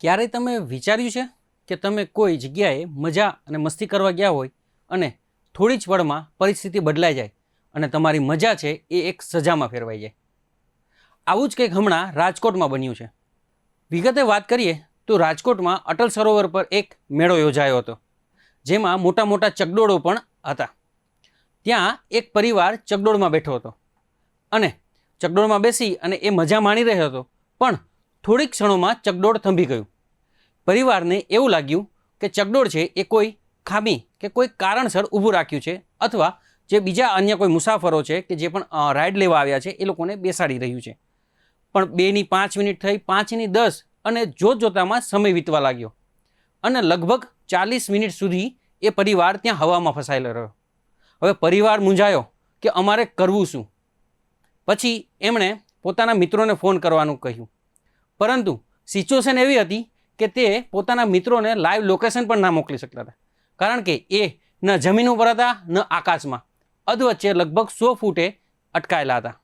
ક્યારેય તમે વિચાર્યું છે કે તમે કોઈ જગ્યાએ મજા અને મસ્તી કરવા ગયા હોય અને થોડી જ પળમાં પરિસ્થિતિ બદલાઈ જાય અને તમારી મજા છે એ એક સજામાં ફેરવાઈ જાય? આવું જ કંઈક હમણાં રાજકોટમાં બન્યું છે. વિગતે વાત કરીએ તો રાજકોટમાં અટલ સરોવર પર એક મેળો યોજાયો હતો, જેમાં મોટા મોટા ચગડોળો પણ હતા. ત્યાં એક પરિવાર ચગડોળમાં બેઠો હતો અને ચગડોળમાં બેસી અને એ મજા માણી રહ્યો હતો, પણ થોડીક ક્ષણોમાં ચકડોળ થંભી ગયું. પરિવારને એવું લાગ્યું કે ચકડોળ છે એ કોઈ ખામી કે કોઈ કારણસર ઊભું રાખ્યું છે અથવા જે બીજા અન્ય કોઈ મુસાફરો છે કે જે પણ રાઇડ લેવા આવ્યા છે એ લોકોને બેસાડી રહ્યું છે. પણ બેની પાંચ મિનિટ થઈ, પાંચની દસ અને જોત જોતામાં સમય વીતવા લાગ્યો. અને લગભગ ચાલીસ મિનિટ સુધી એ પરિવાર ત્યાં હવામાં ફસાયેલો રહ્યો. હવે પરિવાર મૂંઝાયો કે અમારે કરવું શું? પછી એમણે પોતાના મિત્રોને ફોન કરવાનું કહ્યું. પરંતુ સિચ્યુએશન એવી હતી કે તે પોતાના મિત્રોને લાઈવ લોકેશન પણ ના મોકલી શકતા હતા. કારણ કે એ ન જમીન ઉપર હતા, ન આકાશમાં. અધવચ્ચે લગભગ સો ફૂટે અટકાયેલા હતા.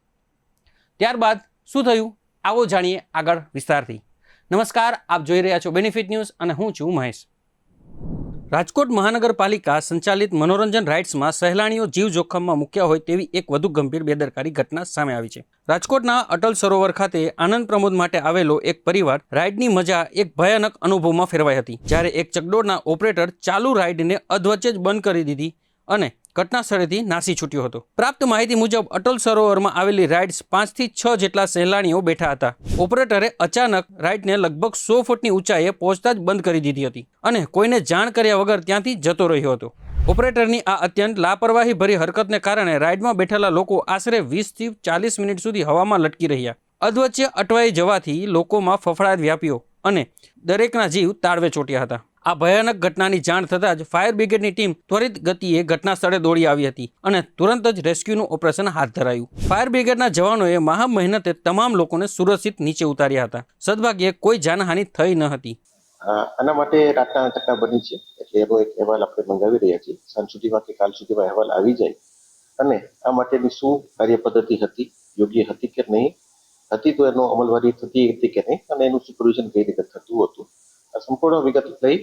ત્યારબાદ શું થયું? આવો જાણીએ આગળ વિસ્તારથી. નમસ્કાર, આપ જોઈ રહ્યા છો બેનિફિટ ન્યૂઝ અને હું છું મહેશ. રાજકોટ મહાનગરપાલિકા સંચાલિત મનોરંજન રાઇડ્સમાં સહેલાણીઓ જીવ જોખમમાં મૂક્યા હોય તેવી એક વધુ ગંભીર બેદરકારી ઘટના સામે આવી છે. રાજકોટના અટલ સરોવર ખાતે આનંદ પ્રમોદ માટે આવેલો એક પરિવાર રાઇડની મજા એક ભયાનક અનુભવમાં ફેરવાઈ હતી. જ્યારે એક ચકડોળના ઓપરેટર ચાલુ રાઇડને અધવચ્ચે જ બંધ કરી દીધી અને ઘટના સ્થળેથી નાસી છૂટ્યો હતો. પ્રાપ્ત માહિતી મુજબ, અટલ સરોવરમાં આવેલી રાઇડ્સ પાંચથી છ જેટલા સહેલાણીઓ બેઠા હતા. ઓપરેટરે અચાનક રાઇડને લગભગ સો ફૂટની ઊંચાઈએ પહોંચતા જ બંધ કરી દીધી હતી અને કોઈને જાણ કર્યા વગર ત્યાંથી જતો રહ્યો હતો. ઓપરેટરની આ અત્યંત લાપરવાહી ભરી હરકતને કારણે રાઇડમાં બેઠેલા લોકો આશરે વીસથી ચાલીસ મિનિટ સુધી હવામાં લટકી રહ્યા. અધવચ્ચે અટવાઈ જવાથી લોકોમાં ફફડાટ વ્યાપ્યો. અને દરેકના જીવ તાળવે ચોટ્યા હતા. આ ભયાનક ઘટનાની જાણ થતાં જ ફાયર બ્રિગેડની ટીમ ત્વરિત ગતિએ ઘટના સ્થળે દોડી આવી હતી અને તુરંત જ રેસ્ક્યુનું ઓપરેશન હાથ ધરાયું. ફાયર બ્રિગેડના જવાનોએ મહા મહેનતે તમામ લોકોને સુરક્ષિત નીચે ઉતાર્યા હતા. સદભાગ્યે કોઈ જાનહાનિ થઈ ન હતી. આના માટે રાતના ઘટના બની છે. એટલે એનો એક અહેવાલ આપણે મંગાવી રહ્યા છીએ. સાંજ સુધીમાં કે કાલ સુધીમાં અહેવાલ આવી જાય. અને આ માટેની શું કાર્ય પદ્ધતિ હતી? યોગ્ય હતી કે નહીં? હતી તો એનો અમલવારી થતી હતી કે નહીં અને એનું સુપરવિઝન કઈ રીતે થતું હતું? આ સંપૂર્ણ વિગત લઈ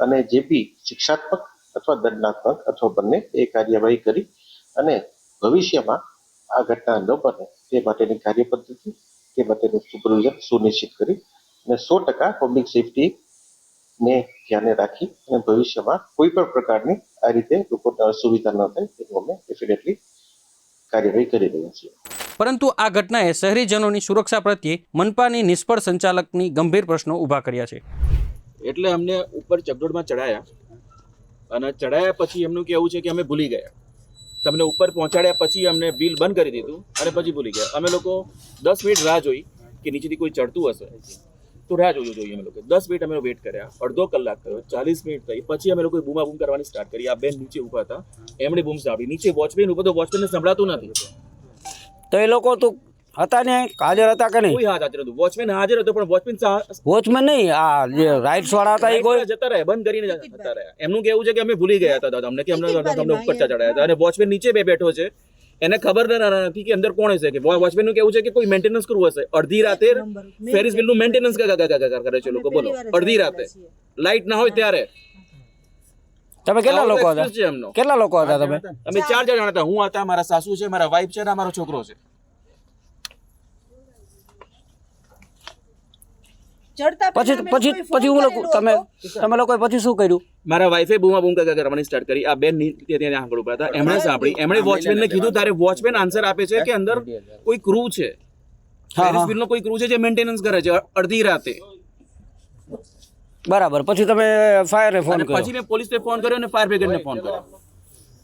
અને જે બી શિક્ષાત્મક અથવા દંડાત્મક અથવા બંને એ કાર્યવાહી કરી અને ભવિષ્યમાં આ ઘટના ન બને તે માટેની કાર્ય પદ્ધતિ તે માટેનું સુપરવિઝન સુનિશ્ચિત કરી અને સો ટકા પબ્લિક સેફટી ને ધ્યાને રાખી અને ભવિષ્યમાં કોઈ પણ પ્રકારની આ રીતે લોકોને અસુવિધા ન થાય તેનું અમે ડેફિનેટલી કાર્યવાહી કરી રહ્યા છીએ. પરંતુ આ ઘટનાએ શહેરીજનોની સુરક્ષા પ્રત્યે મનપાની નિષ્ફળ સંચાલકની ગંભીર પ્રશ્નો ઊભા કર્યા છે. એટલે અમને ઉપર ચગડોળમાં ચડાયા અને ચડાયા પછી એમનું કહેવું છે કે અમે ભૂલી ગયા. તમને ઉપર પહોંચાડ્યા પછી અમને બિલ બંધ કરી દીધું અને પછી ભૂલી ગયા. અમે લોકો દસ મિનિટ રાહ જોઈ કે નીચેથી કોઈ ચડતું હશે. તો રાહ જોયું જોઈએ અમે લોકો. દસ મિનિટ અમે વેટ કર્યા. અડધો કલાક થયો, ચાલીસ મિનિટ થઈ. પછી અમે લોકોએ બૂમા બૂમ કરવાની સ્ટાર્ટ કરી. આ બેન નીચે ઊભા હતા. એમણે બૂમ સાંભળી. નીચે વોચમેન ઊભો તો વોચમેનને સંભળાતું નથી. તો એ લોકો તું હતા ને હાજર હતા કે નહીં? હાજર હતું વોચમેન હાજર હતો પણ વોચમેન વોચમેન નહીં આ જે રાઇટ્સ વાળા હતા એ કોઈ જતા રહ્યા બંધ કરીને જતા રહ્યા. એમનું કેવું છે કે અમે ભૂલી ગયા હતા દાદા અમને કે અમને તમને ઉપર ચડાયા હતા. અને વોચમેન નીચે બે બેઠો છે. એને ખબર ન- નથી કે અંદર કોણ હશે કે વોચમેનનું કેવું છે કે કોઈ મેન્ટેનન્સ કરવું હશે. અડધી રાતે ફેરિસ બિલનું મેન્ટેનન્સ કરે છે લોકો બોલો. અડધી રાતે. લાઇટ ના હોય ત્યારે. તમે કેટલા લોકો હતા? કેટલા લોકો હતા તમે? અમે ચાર જણા હતા. હું હતા મારા સાસુ છે મારા વાઈફ છે અને મારો છોકરો છે. પછી પછી પછી હું લોકો તમે તમે લોકોએ પછી શું કર્યું? મારા વાઈફે બૂમા બૂમ કાકા કરવાની સ્ટાર્ટ કરી. આ બેન ની- ત્યાં આગળ ઊભા હતા એમણે સાંભળી. એમણે વોચમેન ને કીધું તારે વોચમેન આન્સર આપે છે કે અંદર કોઈ ક્રૂ છે. ફેરિસ. કોઈ ક્રૂ છે જે મેન્ટેનન્સ કરે છે અડધી રાતે. બરાબર. પછી તમે ફાયરને ફોન કર્યો? પછી મેં પોલીસને ફોન કર્યો અને ફાયર બ્રિગેડને ફોન કર્યો.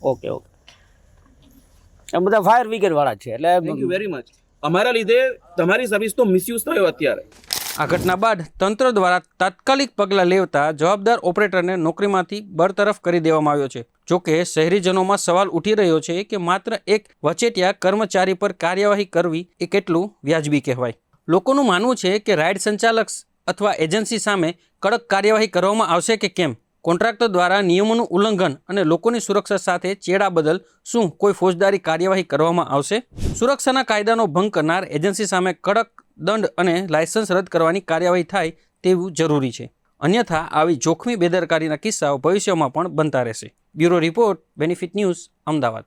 Okay okay. એમ બધા ફાયર બ્રિગેડ વાળા છે એટલે થેન્ક યુ વેરી મચ અમારા લીધે તમારી સર્વિસ તો મિસયુઝ થયો અત્યારે. આ ઘટના બાદ તંત્ર દ્વારા તાત્કાલિક પગલાં લેવતા જવાબદાર ઓપરેટરને નોકરીમાંથી બરતરફ કરી દેવામાં આવ્યો છે. જોકે શહેરીજનોમાં સવાલ ઉઠી રહ્યો છે કે માત્ર એક વચેટિયા કર્મચારી પર કાર્યવાહી કરવી એ કેટલું વ્યાજબી કહેવાય? લોકોનું માનવું છે કે રાઇડ સંચાલક અથવા એજન્સી સામે કડક કાર્યવાહી કરવામાં આવશે કે કેમ? કોન્ટ્રાક્ટર દ્વારા નિયમોનું ઉલ્લંઘન અને લોકોની સુરક્ષા સાથે ચેડા બદલ શું કોઈ ફોજદારી કાર્યવાહી કરવામાં આવશે? સુરક્ષાના કાયદાનો ભંગ કરનાર એજન્સી સામે કડક દંડ અને લાયસન્સ રદ કરવાની કાર્યવાહી થાય તેવું જરૂરી છે. અન્યથા, આવી જોખમી બેદરકારીના કિસ્સાઓ ભવિષ્યમાં પણ બનતા રહેશે. Bureau report, benefit news, Ahmedabad.